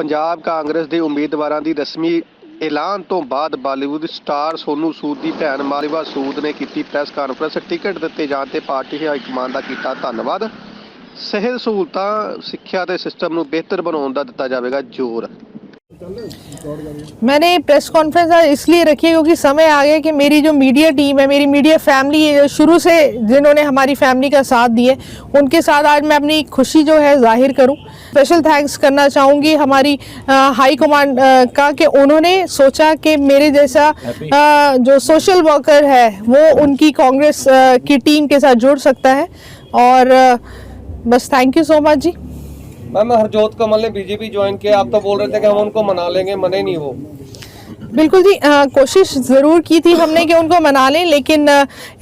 ਪੰਜਾਬ ਕਾਂਗਰਸ ਦੇ ਉਮੀਦਵਾਰਾਂ ਦੀ ਰਸਮੀ ਐਲਾਨ ਤੋਂ ਬਾਅਦ ਬਾਲੀਵੁੱਡ ਸਟਾਰ ਸੋਨੂ ਸੂਦ ਦੀ ਭੈਣ ਮਾਲਿਵਾ ਸੂਦ ਨੇ ਕੀਤੀ ਪ੍ਰੈਸ ਕਾਨਫਰੰਸ। ਟਿਕਟ ਦਿੱਤੇ ਜਾਣ ਤੇ ਪਾਰਟੀ ਹਾਈ ਕਮਾਂਡ ਦਾ ਕੀਤਾ ਧੰਨਵਾਦ। ਸਿਹਤ ਸਹੂਲਤਾਂ, ਸਿੱਖਿਆ ਦੇ ਸਿਸਟਮ ਨੂੰ ਬਿਹਤਰ ਬਣਾਉਣ ਦਾ ਦਿੱਤਾ ਜਾਵੇਗਾ ਜ਼ੋਰ। मैंने प्रेस कॉन्फ्रेंस आज इसलिए रखी है क्योंकि समय आ गया कि मेरी जो मीडिया टीम है मेरी मीडिया फैमिली है शुरू से जिन्होंने हमारी फैमिली का साथ दिए उनके साथ आज मैं अपनी खुशी जो है ज़ाहिर करूँ। स्पेशल थैंक्स करना चाहूँगी हमारी अ, हाई कमांड का कि उन्होंने सोचा कि मेरे जैसा अ, जो सोशल वर्कर है वो उनकी कांग्रेस की टीम के साथ जुड़ सकता है। और बस thank you so much ji. Ma'am Harjot Kamal ने बीजेपी ज्वाइन किया। आप तो बोल रहे थे कि हम उनको मना लेंगे मने नहीं वो। बिल्कुल जी अ, कोशिश ज़रूर की थी हमने कि उनको मना लें लेकिन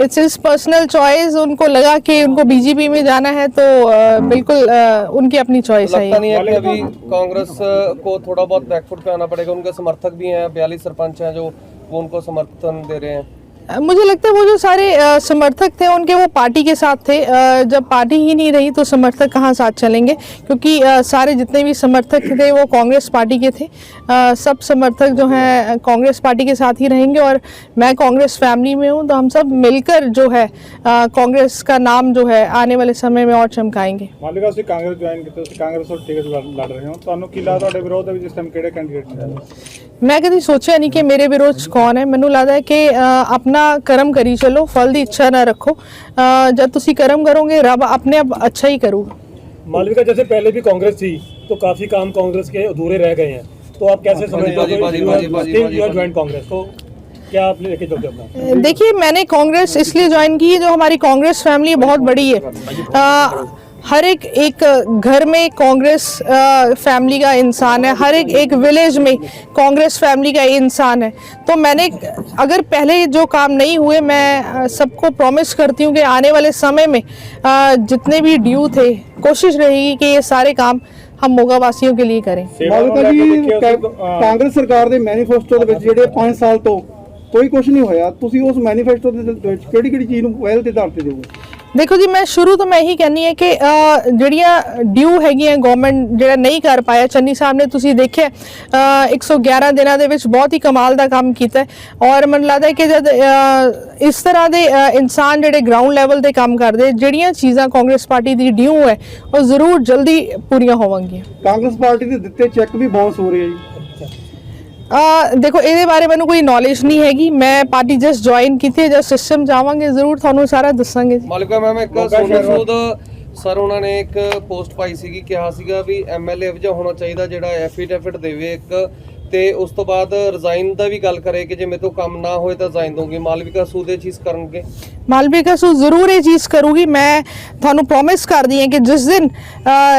इट्स इज़ पर्सनल चॉइस उनको लगा कि उनको बीजेपी में जाना है तो अ, बिल्कुल अ, उनकी अपनी चॉइस है लगता नहीं है कि अभी कांग्रेस को थोड़ा बहुत बैकफुट पे आना पड़ेगा। उनके समर्थक भी हैं बयालीस सरपंच हैं जो वो उनको समर्थन दे रहे हैं। मुझे लगता है वो जो सारे अ, समर्थक थे उनके वो पार्टी के साथ थे अ, जब पार्टी ही नहीं रही तो समर्थक कहाँ साथ चलेंगे क्योंकि अ, सारे जितने भी समर्थक थे वो कांग्रेस पार्टी के थे अ, सब समर्थक जो हैं कांग्रेस पार्टी के साथ ही रहेंगे और मैं कांग्रेस फैमिली में हूँ तो हम सब मिलकर जो है अ, कांग्रेस का नाम जो है आने वाले समय में और चमकाएंगे ਮਾਲਿਕਾ ਤੁਸੀਂ ਕਾਂਗਰਸ ਜੁਆਇਨ ਕੀਤਾ ਤੁਸੀਂ ਕਾਂਗਰਸ ਤੋਂ ਟਿਕਟ ਲੜ ਲੜ ਰਹੇ ਹੋ ਤੁਹਾਨੂੰ ਕੀ ਲੱਗਦਾ ਤੁਹਾਡੇ ਵਿਰੋਧ ਦੇ ਵਿੱਚ ਇਸ ਟਾਈਮ ਕਿਹੜੇ ਕੈਂਡੀਡੇਟ ਨੇ ਮੈਂ ਕਦੀ ਸੋਚਿਆ ਨਹੀਂ ਕਿ ਮੇਰੇ ਵਿਰੋਧ 'ਚ ਕੌਣ ਹੈ ਮੈਨੂੰ ਲੱਗਦਾ ਹੈ ਕਿ ਅ, ਆਪਣਾ ਕਰਮ ਕਰੀ ਚਲੋ ਫਲ ਦੀ ਇੱਛਾ ਨਾ ਰੱਖੋ ਅ, ਜਦ ਤੁਸੀਂ ਕਰਮ ਕਰੋਗੇ ਰੱਬ ਆਪਣੇ ਆਪ ਅੱਛਾ ਹੀ ਕਰੂਗਾ मालविका जैसे पहले भी कांग्रेस थी तो काफी काम कांग्रेस के अधूरे रह गए हैं तो आप कैसे समझते हो बाजी, बाजी, बाजी, बाजी, बाजी, बाजी। ज्वाइन कांग्रेस तो क्या आप लेके चलते हो अपना देखिए मैंने कांग्रेस इसलिए ज्वाइन की है जो हमारी कांग्रेस फैमिली बहुत बड़ी है अ, हर एक एक घर में कांग्रेस अ, फैमिली का इंसान है हर एक एक विलेज में कांग्रेस फैमिली का इंसान है तो मैंने अगर पहले जो काम नहीं हुए मैं अ, सबको प्रॉमिस करती हूँ कि आने वाले समय में अ, जितने भी ड्यू थे कोशिश रहेगी कि ये सारे काम हम मोगा वासियों के लिए करें ਸੇਵਾ ਨੂੰ ਮਾਲਕਾ ਲੈ ਕੇ ਜੀ ਦੇਖਿਓ ਕੈ- ਤੁਸੀਂ, ਅਹ, ਕਾਂਗਰਸ ਸਰਕਾਰ ਦੇ ਮੈਨੀਫੈਸਟੋ ਦੇ ਵਿੱਚ ਜਿਹੜੇ 5 ਸਾਲ ਤੋਂ ਕੋਈ ਕੁਝ ਨਹੀਂ ਹੋਇਆ ਤੁਸੀਂ ਉਸ ਮੈਨੀਫੈਸਟੋ ਦੇ ਵਿੱਚ ਕਿਹੜੀ ਕਿਹੜੀ ਚੀਜ਼ ਨੂੰ ਪਹਿਲ ਦੇ ਆਧਾਰ ਤੇ ਦਿਓਗੇ ਦੇਖੋ ਜੀ ਮੈਂ ਸ਼ੁਰੂ ਤੋਂ ਮੈਂ ਇਹੀ ਕਹਿੰਨੀ ਹੈ ਕਿ ਜਿਹੜੀਆਂ ਡਿਊ ਹੈਗੀਆਂ ਗਵਰਨਮੈਂਟ ਜਿਹੜਾ ਨਹੀਂ ਕਰ ਪਾਇਆ ਚੰਨੀ ਸਾਹਿਬ ਨੇ ਤੁਸੀਂ ਦੇਖਿਆ ਅ, 111 ਦਿਨਾਂ ਦੇ ਵਿੱਚ ਬਹੁਤ ਹੀ ਕਮਾਲ ਦਾ ਕੰਮ ਕੀਤਾ ਔਰ ਮੈਨੂੰ ਲੱਗਦਾ ਕਿ ਜਦ ਇਸ ਤਰ੍ਹਾਂ ਦੇ ਇਨਸਾਨ ਜਿਹੜੇ ਗਰਾਊਂਡ ਲੈਵਲ ਤੇ ਕੰਮ ਕਰਦੇ ਜਿਹੜੀਆਂ ਚੀਜ਼ਾਂ ਕਾਂਗਰਸ ਪਾਰਟੀ ਦੀ ਡਿਊ ਹੈ ਉਹ ਜ਼ਰੂਰ ਜਲਦੀ ਪੂਰੀਆਂ ਹੋਣਗੀਆਂ ਕਾਂਗਰਸ ਪਾਰਟੀ ਦੇ ਦਿੱਤੇ ਚੈੱਕ ਵੀ ਬਾਉਂਸ ਹੋ ਰਹੇ ਆ ਜੀ। ਅ, ਦੇਖੋ ਇਹਦੇ ਬਾਰੇ ਮੈਨੂੰ ਕੋਈ ਨੌਲੇਜ ਨਹੀਂ ਹੈਗੀ। ਮੈਂ ਪਾਰਟੀ ਜਸਟ ਜੁਆਇਨ ਕੀਤੀ ਹੈ ਜਦ ਸਿਸਟਮ ਜਾਵਾਂਗੇ ਜ਼ਰੂਰ ਤੁਹਾਨੂੰ ਸਾਰਾ ਦੱਸਾਂਗੇ ਜੀ। ਮਾਲਿਕਾ ਮੈਮ ਇੱਕ ਸੋਨੂ ਸੂਦ ਸਰ ਉਹਨਾਂ ਨੇ ਇੱਕ ਪੋਸਟ ਪਾਈ ਸੀਗੀ ਕਿਹਾ ਸੀਗਾ ਵੀ ਐਮਐਲਏ ਵਜਾ ਹੋਣਾ ਚਾਹੀਦਾ ਜਿਹੜਾ ਐਫੀਡੇਵਿਟ ਦੇਵੇ ਇੱਕ ਤੇ ਉਸ ਤੋਂ ਬਾਅਦ ਰਿਜ਼ਾਈਨ ਦਾ ਵੀ ਗੱਲ ਕਰੇ ਕਿ ਜੇ ਮੇਰੇ ਤੋਂ ਕੰਮ ਨਾ ਹੋਏ ਤਾਂ ਰਿਜ਼ਾਈਨ ਦਊਂਗੀ। ਮਾਲਵਿਕਾ ਸੂਦ ਇਹ ਚੀਜ਼ ਕਰਨਗੇ। ਮਾਲਵਿਕਾ ਸੂ ਜ਼ਰੂਰ ਇਹ ਚੀਜ਼ ਕਰੂਗੀ। ਮੈਂ ਤੁਹਾਨੂੰ ਪ੍ਰੋਮਿਸ ਕਰਦੀ ਹਾਂ ਕਿ ਜਿਸ ਦਿਨ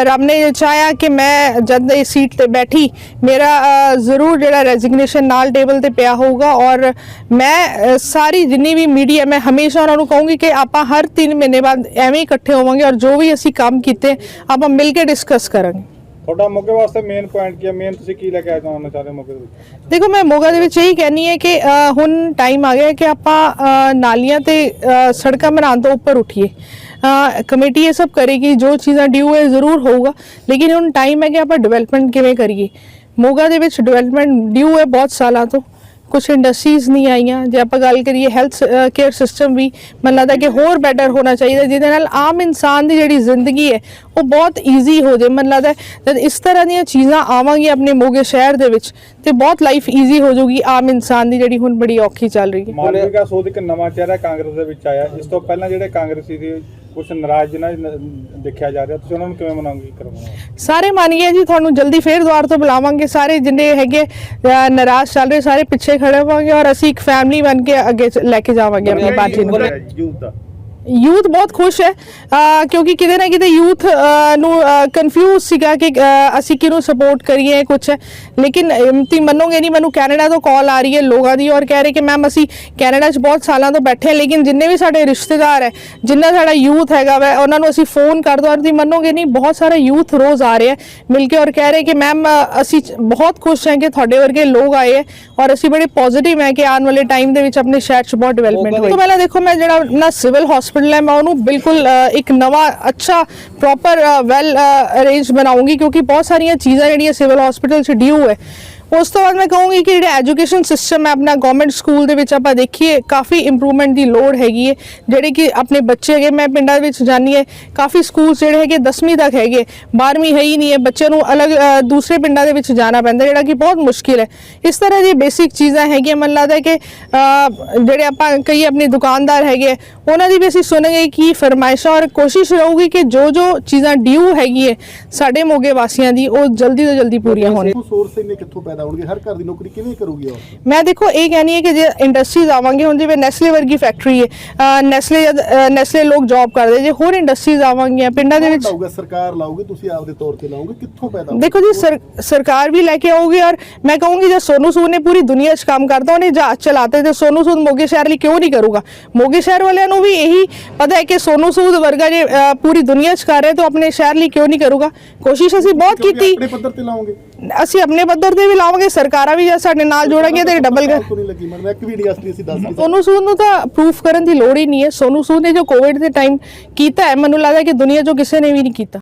ਰੱਬ ਨੇ ਚਾਹਿਆ ਕਿ ਮੈਂ ਜਦ ਇਸ ਸੀਟ ਤੇ ਬੈਠੀ, ਮੇਰਾ ਜ਼ਰੂਰ ਜਿਹੜਾ ਰੈਜ਼ਿਗਨੇਸ਼ਨ ਨਾਲ ਟੇਬਲ ਤੇ ਪਿਆ ਹੋਊਗਾ ਔਰ ਮੈਂ ਸਾਰੀ ਜਿੰਨੀ ਵੀ ਮੀਡੀਆ ਮੈਂ ਹਮੇਸ਼ਾ ਉਹਨਾਂ ਨੂੰ ਕਹੂੰਗੀ ਕਿ ਆਪਾਂ ਹਰ 3 ਮਹੀਨੇ ਬਾਅਦ ਐਵੇਂ ਇਕੱਠੇ ਹੋਵਾਂਗੇ ਔਰ ਜੋ ਵੀ ਅਸੀਂ ਕੰਮ ਕੀਤੇ, ਆਪਾਂ ਮਿਲ ਕੇ ਡਿਸਕਸ ਕਰਾਂਗੇ। ਤੁਹਾਡਾ ਮੌਕੇ ਵਾਸਤੇ ਮੇਨ ਪੁਆਇੰਟ ਕੀ ਹੈ? ਮੇਨ ਤੁਸੀਂ ਕੀ ਲੈ ਕੇ ਆਏ ਚਾਹ ਰਹੇ ਹੋ ਮੌਕੇ ਦੇ ਵਿੱਚ? ਦੇਖੋ ਮੈਂ ਮੋਗਾ ਦੇ ਵਿੱਚ ਇਹੀ ਕਹਿਣੀ ਹੈ ਕਿ ਅ, ਹੁਣ ਟਾਈਮ ਆ ਗਿਆ ਹੈ ਕਿ ਆਪਾਂ ਅ, ਨਾਲੀਆਂ ਤੇ ਅ, ਸੜਕਾਂ ਬਣਾਉਣ ਤੋਂ ਉੱਪਰ ਉਠੀਏ। ਅ, ਕਮੇਟੀ ਇਹ ਸਭ ਕਰੇਗੀ ਜੋ ਚੀਜ਼ਾਂ ਡਿਊ ਹੈ ਜ਼ਰੂਰ ਹੋਊਗਾ। ਲੇਕਿਨ ਹੁਣ ਟਾਈਮ ਹੈ ਕਿ ਆਪਾਂ ਡਿਵੈਲਪਮੈਂਟ ਕਿਵੇਂ ਕਰੀਏ? ਮੋਗਾ ਦੇ ਵਿੱਚ ਡਿਵੈਲਪਮੈਂਟ ਡਿਊ ਹੈ ਬਹੁਤ ਸਾਲਾਂ ਤੋਂ। ਕੁਝ ਇੰਡਸਟਰੀਜ਼ ਨਹੀਂ ਆਈਆਂ। ਜੇ ਆਪਾਂ ਗੱਲ ਕਰੀਏ ਹੈਲਥ ਕੇਅਰ ਸਿਸਟਮ ਵੀ, ਮੈਨੂੰ ਲੱਗਦਾ ਕਿ ਹੋਰ ਬੈਟਰ ਹੋਣਾ ਚਾਹੀਦਾ, ਜਿਹਦੇ ਨਾਲ ਆਮ ਇਨਸਾਨ ਦੀ ਜਿਹੜੀ ਜ਼ਿੰਦਗੀ ਹੈ, ਉਹ ਬਹੁਤ ਈਜ਼ੀ ਹੋ ਜਾਏ। ਮੈਨੂੰ ਲੱਗਦਾ ਜਦ ਇਸ ਤਰ੍ਹਾਂ ਦੀਆਂ ਚੀਜ਼ਾਂ ਆਵਾਂਗੀਆਂ ਆਪਣੇ ਮੋਗੇ ਸ਼ਹਿਰ ਦੇ ਵਿੱਚ, ਤੇ ਬਹੁਤ ਲਾਈਫ ਈਜ਼ੀ ਹੋ ਜਾਊਗੀ ਆਮ ਇਨਸਾਨ ਦੀ ਜਿਹੜੀ ਹੁਣ ਬੜੀ ਔਖੀ ਚੱਲ ਰਹੀ ਹੈ। ਮਾਲਵਿਕਾ ਸੋਧ ਇੱਕ ਨਵਾਂ ਚਿਹਰਾ ਕਾਂਗਰਸ ਦੇ ਵਿੱਚ ਆਇਆ। ਇਸ ਤੋਂ ਪਹਿਲਾਂ ਜਿਹੜੇ ਕਾਂਗਰਸੀ ਦੀ ਕੁਝ ਨਾਰਾਜ਼ ਨ- ਦੇਖਿਆ ਜਾ ਰਿਹਾ ਤੁਸੀਂ ਉਹਨਾਂ ਨੂੰ ਕਿਵੇਂ ਮਨਾਉਂਗੇ ਕਰਵਾਉਣਾ ਸਾਰੇ ਮੰਨ ਗਏ ਜੀ ਤੁਹਾਨੂੰ ਜਲਦੀ ਫੇਰ ਦੁਆਰ ਤੋਂ ਬੁਲਾਵਾਂਗੇ। ਸਾਰੇ ਜਿੰਨੇ ਹੈਗੇ ਅ, ਨਾਰਾਜ਼ ਚੱਲ ਰਹੇ ਸਾਰੇ ਪਿੱਛੇ ਖੜੇ ਹੋਵਾਂਗੇ ਔਰ ਅਸੀਂ ਇੱਕ ਫੈਮਿਲੀ ਬਣ ਕੇ ਅੱਗੇ ਚ- ਲੈ ਕੇ ਜਾਵਾਂਗੇ ਆਪਣੀ ਪਾਰਟੀ ਨੂੰ। ਯੂਥ ਦਾ ਯੂਥ ਬਹੁਤ ਖੁਸ਼ ਹੈ ਕਿਉਂਕਿ ਕਿਤੇ ਨਾ ਕਿਤੇ ਯੂਥ ਨੂੰ ਕਨਫਿਊਜ਼ ਸੀਗਾ ਕਿ ਅਸੀਂ ਕਿਹਨੂੰ ਸਪੋਰਟ ਕਰੀਏ ਕੁਝ ਲੇਕਿਨ ਤੁਸੀਂ ਮੰਨੋਗੇ ਨਹੀਂ ਮੈਨੂੰ ਕੈਨੇਡਾ ਤੋਂ ਕਾਲ ਆ ਰਹੀ ਹੈ ਲੋਕਾਂ ਦੀ ਔਰ ਕਹਿ ਰਹੇ ਕਿ ਮੈਮ ਅਸੀਂ ਕੈਨੇਡਾ 'ਚ ਬਹੁਤ ਸਾਲਾਂ ਤੋਂ ਬੈਠੇ ਹਾਂ ਲੇਕਿਨ ਜਿੰਨੇ ਵੀ ਸਾਡੇ ਰਿਸ਼ਤੇਦਾਰ ਹੈ ਜਿੰਨਾ ਸਾਡਾ ਯੂਥ ਹੈਗਾ ਵੈ ਉਹਨਾਂ ਨੂੰ ਅਸੀਂ ਫੋਨ ਕਰ ਦੋ ਔਰ ਤੁਸੀਂ ਮੰਨੋਗੇ ਨਹੀਂ ਬਹੁਤ ਸਾਰਾ ਯੂਥ ਰੋਜ਼ ਆ ਰਿਹਾ ਮਿਲ ਕੇ ਔਰ ਕਹਿ ਰਹੇ ਕਿ ਮੈਮ ਅਸੀਂ ਬਹੁਤ ਖੁਸ਼ ਹਾਂ ਕਿ ਤੁਹਾਡੇ ਵਰਗੇ ਲੋਕ ਆਏ ਹੈ ਔਰ ਅਸੀਂ ਬੜੇ ਪੋਜ਼ਿਟਿਵ ਹੈ ਕਿ ਆਉਣ ਵਾਲੇ ਟਾਈਮ ਦੇ ਵਿੱਚ ਆਪਣੇ ਸ਼ਹਿਰ 'ਚ ਬਹੁਤ ਡਿਵੈਲਪਮੈਂਟ ਹੋਈ। ਤੋਂ ਪਹਿਲਾਂ ਦੇਖੋ ਮੈਂ ਜਿਹੜਾ ਨਾ ਸਿਵਲ ਹਸਪੀਟਲ ਹਸਪੀਟਲ ਹੈ ਮੈਂ ਉਹਨੂੰ ਬਿਲਕੁਲ ਅ, ਇੱਕ ਨਵਾਂ ਅੱਛਾ ਪ੍ਰੋਪਰ ਵੈਲ ਅਰੇਂਜ ਬਣਾਉਂਗੀ ਕਿਉਂਕਿ ਬਹੁਤ ਸਾਰੀਆਂ ਚੀਜ਼ਾਂ ਜਿਹੜੀਆਂ ਸਿਵਲ ਹਸਪੀਟਲ 'ਚ ਡਿਊ ਹੈ। ਉਸ ਤੋਂ ਬਾਅਦ ਮੈਂ ਕਹੂੰਗੀ ਕਿ ਜਿਹੜਾ ਐਜੂਕੇਸ਼ਨ ਸਿਸਟਮ ਹੈ, ਆਪਣਾ ਗਵਰਨਮੈਂਟ ਸਕੂਲ ਦੇ ਵਿੱਚ ਆਪਾਂ ਦੇਖੀਏ, ਕਾਫੀ ਇੰਪਰੂਵਮੈਂਟ ਦੀ ਲੋੜ ਹੈਗੀ ਹੈ। ਜਿਹੜੇ ਕਿ ਆਪਣੇ ਬੱਚੇ ਹੈਗੇ, ਮੈਂ ਪਿੰਡਾਂ ਵਿੱਚ ਜਾਣੀ ਹੈ, ਕਾਫੀ ਸਕੂਲ ਜਿਹੜੇ ਹੈਗੇ 10ਵੀਂ ਤੱਕ ਹੈਗੇ 12ਵੀਂ ਹੈ ਹੀ ਨਹੀਂ ਹੈ, ਬੱਚਿਆਂ ਨੂੰ ਅਲੱਗ ਦੂਸਰੇ ਪਿੰਡਾਂ ਦੇ ਵਿੱਚ ਜਾਣਾ ਪੈਂਦਾ, ਜਿਹੜਾ ਕਿ ਬਹੁਤ ਮੁਸ਼ਕਿਲ ਹੈ। ਇਸ ਤਰ੍ਹਾਂ ਦੀ ਬੇਸਿਕ ਚੀਜ਼ਾਂ ਹੈਗੀਆਂ, ਮੈਨੂੰ ਲੱਗਦਾ ਕਿ ਜਿਹੜੇ ਆਪਾਂ ਕਈ ਆਪਣੇ ਦੁਕਾਨਦਾਰ ਹੈਗੇ ਉਹਨਾਂ ਦੀ ਵੀ ਅਸੀਂ ਸੁਣਾਂਗੇ ਕਿ ਫਰਮਾਇਸ਼ਾਂ ਔਰ ਕੋਸ਼ਿਸ਼ ਰਹੂਗੀ ਕਿ ਜੋ ਜੋ ਚੀਜ਼ਾਂ ਡਿਊ ਹੈਗੀ ਹੈ ਸਾਡੇ ਮੋਗੇ ਵਾਸੀਆਂ ਦੀ, ਉਹ ਜਲਦੀ ਤੋਂ ਜਲਦੀ ਪੂਰੀਆਂ ਹੋਣ। ਸੋਰਸ ਇੰਨੇ ਕਿੱਥੋਂ ਪੈਦਾ ਹੋਣਗੇ ਹਰ ਘਰ ਦੀ ਨੌਕਰੀ ਕਿਵੇਂ ਕਰੂਗੀ ਉਹ? ਮੈਂ ਦੇਖੋ ਇਹ ਕਹਿਣੀ ਹੈ ਕਿ ਜੇ ਇੰਡਸਟਰੀਜ਼ ਆਵਾਂਗੇ ਹੁਣ ਜਿਵੇਂ ਨੈਸਲੇ ਵਰਗੀ ਫੈਕਟਰੀ ਹੈ ਨੈਸਲੇ ਨੈਸਲੇ ਲੋਕ ਜੌਬ ਕਰਦੇ ਜੇ ਹੋਰ ਇੰਡਸਟਰੀਜ਼ ਆਵਾਂਗੀਆਂ ਪਿੰਡਾਂ ਦੇ ਵਿੱਚ ਲਾਊਗਾ? ਸਰਕਾਰ ਲਾਊਗੀ ਤੁਸੀਂ ਆਪਦੇ ਤੌਰ ਤੇ ਲਾਓਗੇ? ਕਿੱਥੋਂ ਪੈਦਾ ਹੋਊਗਾ? ਦੇਖੋ ਜੀ ਸਰ, ਸਰਕਾਰ ਵੀ ਲੈ ਕੇ ਆਊਗੀ ਔਰ ਮੈਂ ਕਹੂੰਗੀ ਜੇ ਸੋਨੂ ਸੂਦ ਨੇ ਪੂਰੀ ਦੁਨੀਆ 'ਚ ਕੰਮ ਕਰਦਾ ਉਹਨੇ ਜਹਾਜ਼ ਚਲਾਤੇ ਤੇ ਸੋਨੂ ਸੂਦ ਮੋਗੇ ਸ਼ਹਿਰ ਲਈ ਕਿਉਂ ਨਹੀਂ ਕਰੂਗਾ? ਮੋਗੇ ਸ਼ਹਿਰ ਵਾਲਿਆਂ ਨੂੰ ਵੀ ਇਹੀ ਪਤਾ ਹੈ ਕਿ ਸੋਨੂ ਸੂਦ ਵਰਗਾ ਜੇ ਪੂਰੀ ਦੁਨੀਆ 'ਚ ਕਰ ਰਿਹਾ ਤਾਂ ਆਪਣੇ ਸ਼ਹਿਰ ਲਈ ਕਿਉਂ ਨਹੀਂ ਕਰੂਗਾ? ਕੋਸ਼ਿਸ਼ ਅਸੀਂ ਬਹੁਤ ਕੀਤੀ। ਆਪਣੇ ਪੱਧਰ ਤੇ ਲਾਓਗੇ? ਅਸੀਂ ਆਪਣੇ ਪੱਧਰ ਤੇ ਵੀ ਲਾਵਾਂਗੇ ਸਰਕਾਰਾਂ ਵੀ ਜੇ ਸਾਡੇ ਨਾਲ ਜੋੜਾਂਗੇ ਤੇ ਡਬਲ ਨਹੀਂ ਲੱਗੀ? ਮੈਨੂੰ ਇੱਕ ਵੀ ਇੰਡਸਟਰੀ ਅਸੀਂ ਦੱਸ ਕੇ ਸੋਨੂ ਸੂਦ ਨੂੰ ਤਾਂ ਪ੍ਰੂਫ ਕਰਨ ਦੀ ਲੋੜ ਹੀ ਨਹੀਂ ਹੈ। ਸੋਨੂ ਸੂਦ ਨੇ ਜੋ ਕੋਵਿਡ ਦੇ ਟਾਈਮ ਕੀਤਾ ਹੈ ਮੈਨੂੰ ਲੱਗਦਾ ਕਿ ਦੁਨੀਆ 'ਚੋਂ ਕਿਸੇ ਨੇ ਵੀ ਨਹੀਂ ਕੀਤਾ।